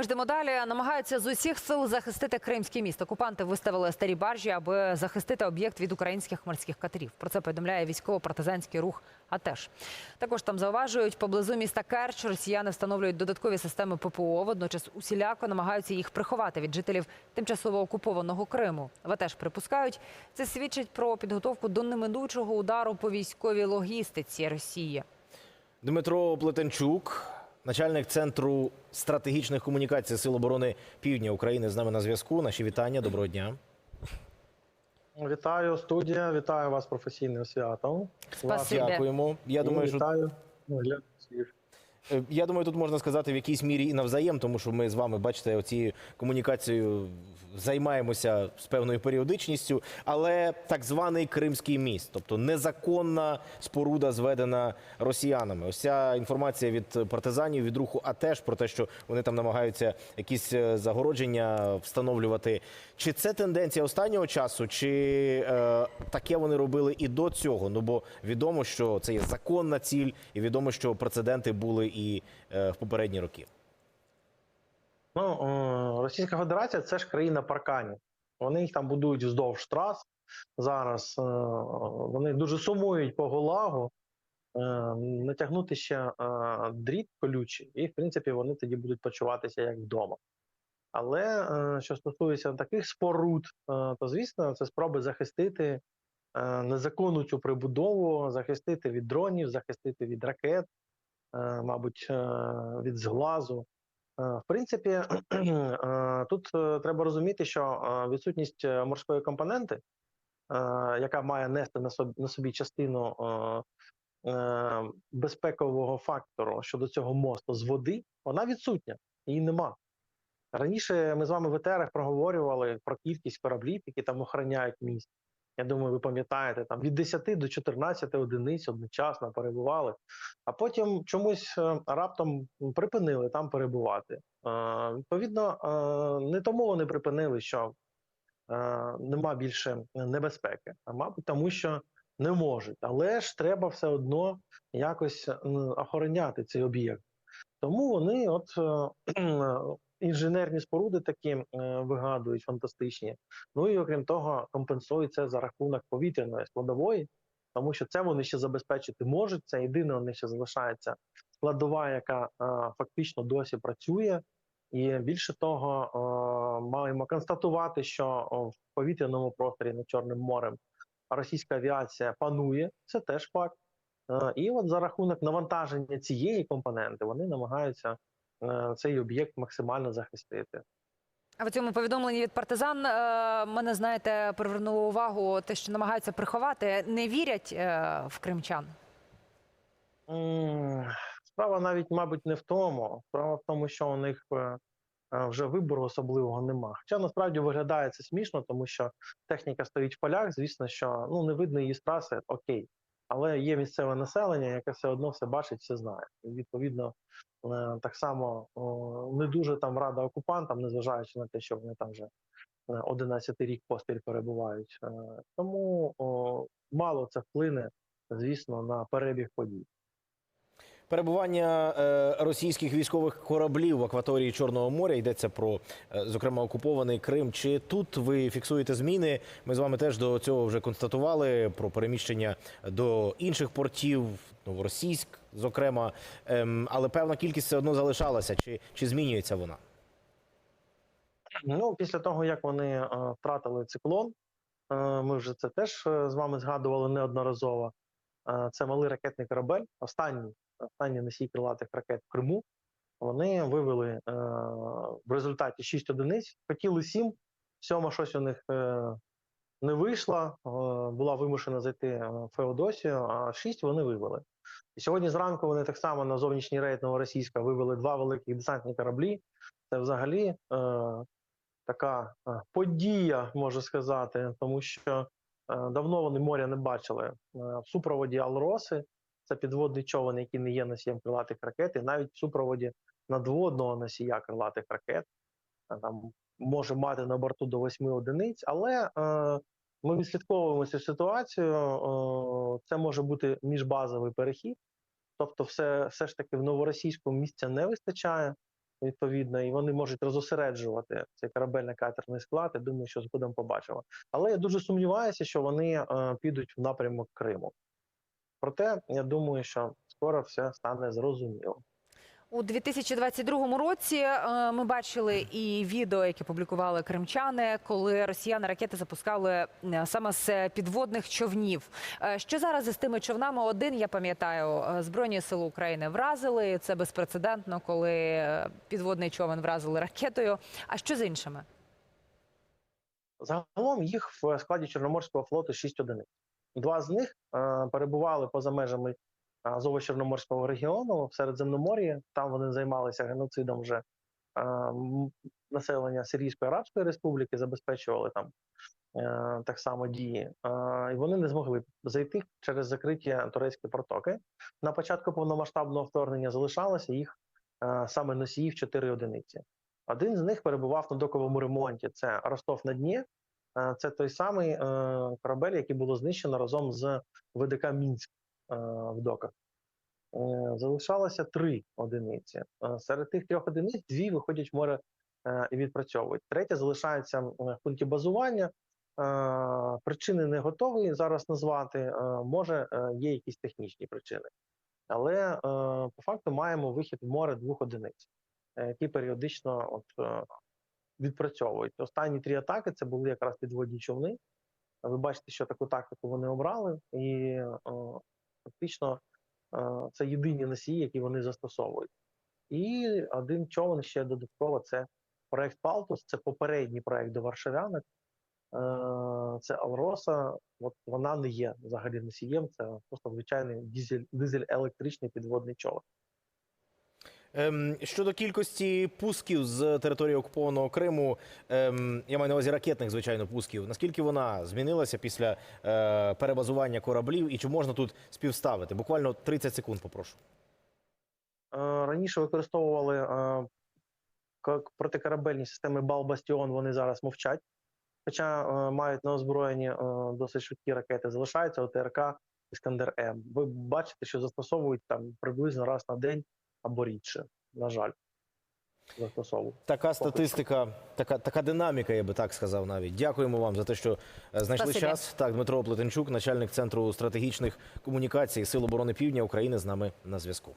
Ми йдемо далі. Намагаються з усіх сил захистити кримський міст. Окупанти виставили старі баржі, аби захистити об'єкт від українських морських катерів. Про це повідомляє військово-партизанський рух. АТЕШ. також там зауважують, поблизу міста Керч росіяни встановлюють додаткові системи ППО. Водночас усіляко намагаються їх приховати від жителів тимчасово окупованого Криму. В АТЕШ припускають, це свідчить про підготовку до неминучого удару по військовій логістиці Росії. Дмитро Плетенчук, начальник центру стратегічних комунікацій Сил оборони Півдня України, з нами на зв'язку. Наші вітання. Доброго дня. Вітаю, студія, вітаю вас професійним святом. Вас Дякуємо. Я думаю, що вітаю ну, Я думаю, тут можна сказати в якійсь мірі і навзаєм, тому що ми з вами, бачите, оцією комунікацією займаємося з певною періодичністю, але так званий Кримський міст, тобто незаконна споруда, зведена росіянами. Ось ця інформація від партизанів, від руху АТЕШ про те, що вони там намагаються якісь е, загородження встановлювати. Чи це тенденція останнього часу, чи е, таке вони робили і до цього? Ну бо відомо, що це є законна ціль, і відомо, що прецеденти були і е, в попередні роки. Ну, Російська Федерація це ж країна парканів. Вони їх там будують вздовж трас. Зараз е, вони дуже сумують по голагу, е, натягнути ще дріт колючий, і в принципі вони тоді будуть почуватися як вдома. Але що стосується таких споруд, то звісно, це спроби захистити незаконну цю прибудову, захистити від дронів, захистити від ракет, мабуть, е, від зглазу. Е, В принципі, е, тут е, треба розуміти, що е, відсутність е, морської компоненти, е, яка має нести на собі, частину е, е, безпекового фактору щодо цього мосту з води, вона відсутня, її нема. Раніше ми з вами в етерах проговорювали про кількість кораблів, які там охороняють міст. Я думаю, ви пам'ятаєте, там від 10 до 14 одиниць одночасно перебували, а потім чомусь е, раптом припинили там перебувати. Е, Відповідно, е, не тому вони припинили, що нема більше небезпеки, а мабуть, тому що не можуть. Але ж треба все одно якось охороняти цей об'єкт. Тому вони, от інженерні споруди такі е, вигадують фантастичні. Ну і окрім того, компенсують це за рахунок повітряної складової, тому що це вони ще забезпечити можуть. Це єдине них ще залишається складова, яка е, фактично досі працює. І більше того, е, маємо констатувати, що в повітряному просторі над Чорним морем російська авіація панує. Це теж факт. І от за рахунок навантаження цієї компоненти вони намагаються цей об'єкт максимально захистити. А в цьому повідомленні від партизан е, мене знаєте привернуло увагу те, що намагаються приховати, не вірять е, в кримчан. Справа навіть, мабуть, не в тому. Справа в тому, що у них е, е, вже вибору особливого нема. Хоча насправді виглядає це смішно, тому що техніка стоїть в полях. Звісно, що ну не видно її з траси, окей. Але є місцеве населення, яке все одно все бачить, все знає. Відповідно, е, так само не дуже там рада окупантам, незважаючи на те, що вони там вже 11 рік поспіль перебувають. Е, Тому мало це вплине, звісно, на перебіг подій. Перебування е, російських військових кораблів в акваторії Чорного моря йдеться про, е, зокрема, окупований Крим. Чи тут ви фіксуєте зміни? Ми з вами теж до цього вже констатували про переміщення до інших портів, новоросійськ, зокрема, Ем, але певна кількість все одно залишалася. Чи, чи змінюється вона? Ну, після того, як вони е, втратили циклон, ми вже це теж з вами згадували неодноразово. Це малий ракетний корабель, останній, останній носій крилатих ракет в Криму. Вони вивели е, в результаті 6 одиниць, хотіли 7, сьома щось у них е, не вийшло, е, була вимушена зайти е, в Феодосію, а 6 вони вивели. І сьогодні зранку вони так само на зовнішній рейд Новоросійська вивели два великих десантні кораблі. Це взагалі е, така е, подія, можу сказати, тому що е, давно вони моря не бачили. Е, В супроводі Алроси це підводний човен, який не є носієм крилатих ракет, і навіть в супроводі надводного носія крилатих ракет. Е, Там може мати на борту до восьми одиниць, але е, ми відслідковуємо цю ситуацію. Е, це може бути міжбазовий перехід, тобто, все, все ж таки в новоросійському місця не вистачає. відповідно, і вони можуть розосереджувати цей корабельно-катерний склад. Я думаю, що згодом побачимо. Але я дуже сумніваюся, що вони е, підуть в напрямок Криму. Проте я думаю, що скоро все стане зрозуміло. У 2022 році е, ми бачили і відео, яке публікували кримчани, коли росіяни ракети запускали е, саме з підводних човнів. Е, Що зараз із тими човнами? Один я пам'ятаю, збройні сили України вразили. Це безпрецедентно, коли підводний човен вразили ракетою. А що з іншими? Загалом їх в складі Чорноморського флоту 6 одиниць. Два з них е, перебували поза межами Азово-Чорноморського регіону в Середземномор'ї. Там вони займалися геноцидом вже е, населення Сирійської Арабської Республіки, забезпечували там е, так само дії. Е, і вони не змогли зайти через закриті турецькі протоки. На початку повномасштабного вторгнення залишалося їх е, саме носіїв 4 одиниці. Один з них перебував на доковому ремонті. Це Ростов на Дні. Е, Це той самий е, корабель, який було знищено разом з ВДК Мінськ е, в доках. Залишалося три одиниці. Серед тих трьох одиниць дві виходять в море і відпрацьовують. Третя залишається в пункті базування. Причини не готові зараз назвати. Може, є якісь технічні причини. Але по факту маємо вихід в море двох одиниць, які періодично от, відпрацьовують. Останні три атаки це були якраз підводні човни. Ви бачите, що таку тактику вони обрали, і е, фактично е, це єдині носії, які вони застосовують. І один човен ще додатково це проект Палтус, це попередній проект до Варшавянок. Е, Це Алроса. От вона не є взагалі носієм, це просто звичайний дизель, дизель-електричний підводний човен. Ем, щодо кількості пусків з території окупованого Криму, ем, я маю на увазі ракетних, звичайно, пусків. Наскільки вона змінилася після е, перебазування кораблів і чи можна тут співставити? Буквально 30 секунд, попрошу. Е, Раніше використовували е, протикорабельні системи Бал-Бастіон, вони зараз мовчать. Хоча мають на озброєнні досить швидкі ракети, залишаються ОТРК Іскандер М. Ви бачите, що застосовують там приблизно раз на день або рідше. На жаль, застосовував. Така статистика, така, така динаміка, я би так сказав навіть. Дякуємо вам за те, що е, знайшли Спасибі. час. Так, Дмитро Плетенчук, начальник центру стратегічних комунікацій Сил оборони Півдня України, з нами на зв'язку.